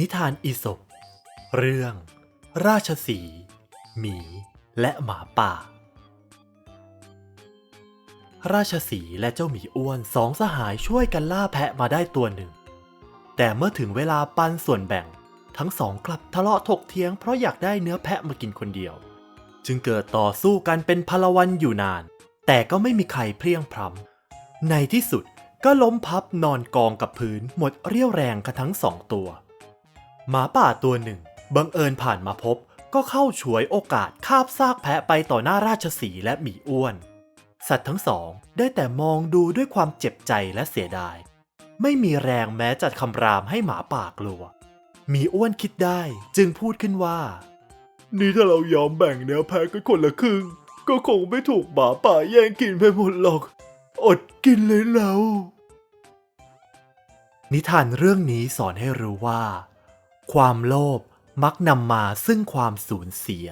นิทานอีสปเรื่อง ราชสีหมี และหมาป่า ราชสีและเจ้าหมีอ้วนสองสหายช่วยกันล่าแพะมาได้ตัวหนึ่ง แต่เมื่อถึงเวลาปันส่วนแบ่ง ทั้งสองกลับทะเลาะถกเถียงเพราะอยากได้เนื้อแพะมากินคนเดียว จึงเกิดต่อสู้กันเป็นพลวันอยู่นาน แต่ก็ไม่มีใครเพลียงพร้ำในที่สุดก็ล้มพับนอนกองกับพื้นหมดเรี่ยวแรงกันทั้งสองตัว หมาป่าตัวหนึ่ง บังเอิญผ่านมาพบ ก็เข้าฉวยโอกาสคาบซากแพะไปต่อหน้าราชสีและหมีอ้วน สัตว์ทั้งสองได้แต่มองดูด้วยความเจ็บใจและเสียดาย ไม่มีแรงแม้จะคำรามให้หมาป่ากลัว หมีอ้วนคิดได้จึงพูดขึ้นว่า นี่ถ้าเรายอมแบ่งเนื้อแพะกันคนละครึ่ง ก็คงไม่ถูกหมาป่าแย่งกินไปหมดหรอก อดกินเลยเรา นิทานเรื่องนี้สอนให้รู้ว่า ความโลภมักนำมาซึ่งความสูญเสีย